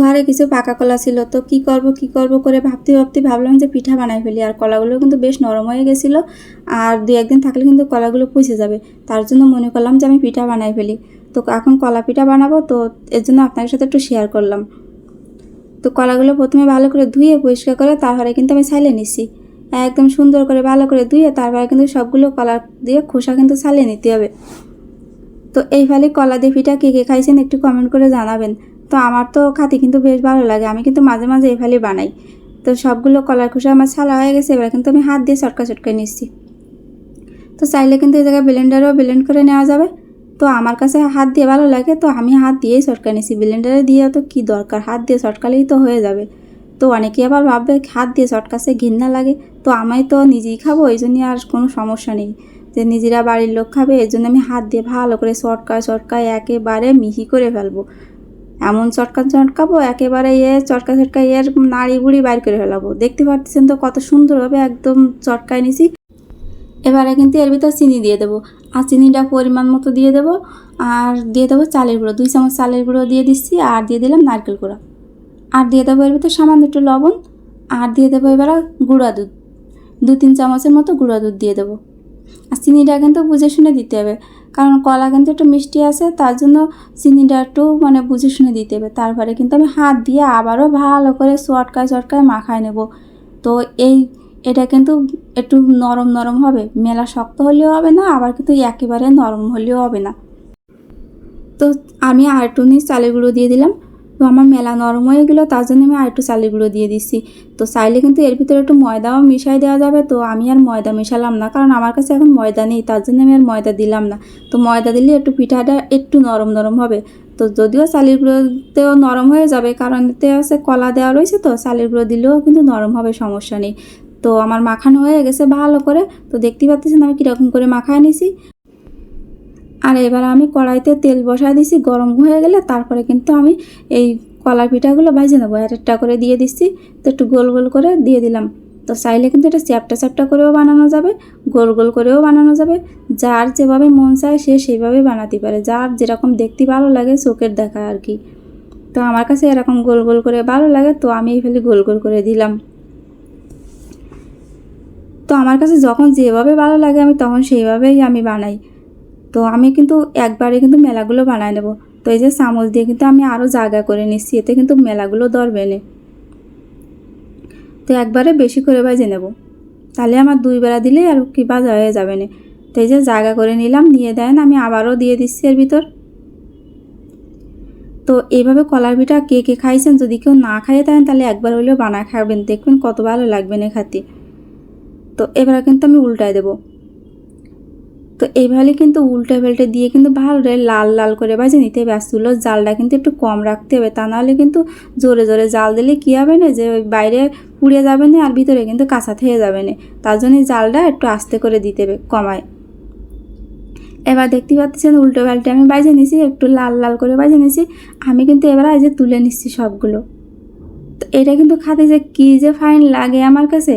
ঘরে কিছু পাকা কলা ছিল, তো কি করব কি করব করে ভাবতে ভাবতে ভাবলাম যে পিঠা বানাই ফেলি। আর কলাগুলো কিন্তু বেশ নরম হয়ে গেছিল, আর দু একদিন থাকলে কিন্তু কলাগুলো পচে যাবে। তার জন্য মনে করলাম যে আমি পিঠা বানাই ফেলি। তো এখন কলা পিঠা বানাবো, তো এর জন্য আপনাদের সাথে একটু শেয়ার করলাম। তো কলাগুলো প্রথমে ভালো করে ধুয়ে পরিষ্কার করে তারপরে কিন্তু আমি ছাইলে নিচ্ছি। একদম সুন্দর করে ভালো করে ধুয়ে তারপরে কিন্তু সবগুলো কলা দিয়ে খোসা কিন্তু ছালিয়ে নিতে হবে। তো এই ফালে কলা দিয়ে পিঠা কে কে খাইছেন একটু কমেন্ট করে জানাবেন। তো আমার তো খাতে কিন্তু বেশ ভালো লাগে। আমি কিন্তু মাঝে মাঝে এই ফালে বানাই। তো সবগুলো কলার খোসা আমার ছালা হয়ে গেছে, এবার কিন্তু আমি হাত দিয়ে চটকা চটকা নিচ্ছি। তো চাইলে কিন্তু এই জায়গায় ব্লেন্ডারও ব্লেন্ড করে নেওয়া যাবে। তো আমার কাছে হাত দিয়ে ভালো লাগে, তো আমি হাত দিয়েই চটকা নিছি ব্লেন্ডারে দিয়ে তো কি দরকার? হাত দিয়ে চটকালেই তো হয়ে যাবে। তো অনেকে আবার ভাববে হাত দিয়ে চটকাছে ঘৃণা লাগে। তো আমি তো নিজেই খাব, এই জন্যই আর কোনো সমস্যা নেই। যে নিজেরা বাড়ির লোক খাবে, এর জন্য আমি হাত দিয়ে ভালো করে চটকায় চটকায় একেবারে মিহি করে ফেলব। এমন চটকা চটকাবো, একেবারে ইয়ে চটকা চটকা এর নাড়ি বুড়ি বাইর করে ফেলাবো। দেখতে পাচ্ছেন তো কত সুন্দরভাবে একদম চটকায় নিছি। এবারে কিন্তু এর ভিতর চিনি দিয়ে দেবো। আর চিনিটা পরিমাণ মতো দিয়ে দেবো। আর দিয়ে দেবো চালের গুঁড়ো। দুই চামচ চালের গুঁড়ো দিয়ে দিচ্ছি আর দিয়ে দিলাম নারকেল গুঁড়ো। আর দিয়ে দেবো এর ভিতর সামান্য একটু লবণ। আর দিয়ে দেবো এবার গুঁড়া দুধ। দু তিন চামচের মতো গুঁড়া দুধ দিয়ে দেবো। আর চিনিটা কিন্তু বুঝে শুনে দিতে হবে। কারণ কলা কিন্তু একটু মিষ্টি আছে, তার জন্য চিনিটা একটু মানে বুঝে শুনে দিতে হবে। তারপরে কিন্তু আমি হাত দিয়ে আবারও ভালো করে চটকায় চটকায় মাখায় নেব। তো এই, এটা কিন্তু একটু নরম নরম হবে, মেলা শক্ত হলেও হবে না, আবার কিন্তু একেবারে নরম হলেও হবে না। তো আমি আরটুনি চালের গুঁড়ো দিয়ে দিলাম। তো আমার মেলা নরম হয়ে গেলো, তার জন্য আমি আর একটু চালের গুঁড়ো দিয়ে দিচ্ছি তো চাইলে কিন্তু এর ভিতরে একটু ময়দাও মিশাই দেওয়া যাবে, তো আমি আর ময়দা মেশালাম না, কারণ আমার কাছে এখন ময়দা নেই, তার জন্য আমি আর ময়দা দিলাম না। তো ময়দা দিলে একটু পিঠাটা একটু নরম নরম হবে। তো যদিও চালের গুঁড়োতেও নরম হয়ে যাবে, কারণ এতে আছে কলা দেওয়া রয়েছে তো, চালের গুঁড়ো দিলেও কিন্তু নরম হবে, সমস্যা নেই। তো আমার মাখানো হয়ে গেছে ভালো করে, তো দেখতে পাচ্ছেন আমি কীরকম করে মাখায় নিছি। আর এবার আমি কড়াইতে তেল বসায় দিছি, গরম হয়ে গেলে তারপরে কিন্তু আমি এই কলা পিঠাগুলো ভাজে নেব। এক একটা করে দিয়ে দিচ্ছি, তো একটু গোল গোল করে দিয়ে দিলাম। তো চাইলে কিন্তু এটা চ্যাপটা চ্যাপটা করেও বানানো যাবে, গোল গোল করেও বানানো যাবে। যার যেভাবে মন চায় সে সেইভাবে বানাতে পারে। যার যেরকম দেখতে ভালো লাগে চোখের দেখা আর কি। তো আমার কাছে এরকম গোল গোল করে ভালো লাগে, তো আমি এই ফেলে গোল গোল করে দিলাম। তো আমার কাছে যখন যেভাবে ভালো লাগে আমি তখন সেইভাবেই আমি বানাই। তো আমি কিন্তু একবারে কিন্তু মেলাগুলো বানায় নেব। তো এই যে চামচ দিয়ে কিন্তু আমি আরও জায়গা করে নিচ্ছি, এতে কিন্তু মেলাগুলো ধরবে না। তো একবারে বেশি করে বাজে নেব। তাহলে আমার দুই বেলা দিলে আর কি বাজা হয়ে যাবে না। তো এই যে জায়গা করে নিলাম, নিয়ে দেন, আমি আবারও দিয়ে দিচ্ছি এর ভিতর। তো এইভাবে কলার পিঠা কে কে খাইছেন যদি কেউ না খাইয়ে থাকেন, তাহলে একবার হলেও বানায় খাবেন। দেখবেন কত ভালো লাগবে না খাতে। তো এবার কিন্তু আমি উল্টায় দেবো। তো এইভাবে কিন্তু উল্টে পাল্টে দিয়ে কিন্তু ভালো লাল লাল করে বাজে নিতে হবে। আর জালটা কিন্তু একটু কম রাখতে হবে, তা নাহলে কিন্তু জোরে জোরে জাল দিলে কী হবে না যে ওই বাইরে পুড়ে যাবে না আর ভিতরে কিন্তু কাঁচা থেকে যাবে না। তার জন্য জালটা একটু আস্তে করে দিতে হবে কমায়। এবার দেখতে পাচ্ছেন উল্টো পাল্টে আমি বাজে নিছি, একটু লাল লাল করে বাজে নিছি। আমি কিন্তু এবার যে তুলে নিচ্ছি সবগুলো। তো এটা কিন্তু খাতে যে কী যে ফাইন লাগে আমার কাছে।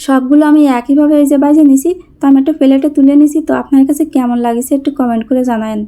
সবগুলো আমি একইভাবে এই যে বাজে নিছি, তো আমি একটা প্লেটে তুলে নিছি, তো আপনার কাছে কেমন লাগেছে একটু কমেন্ট করে জানায়েন।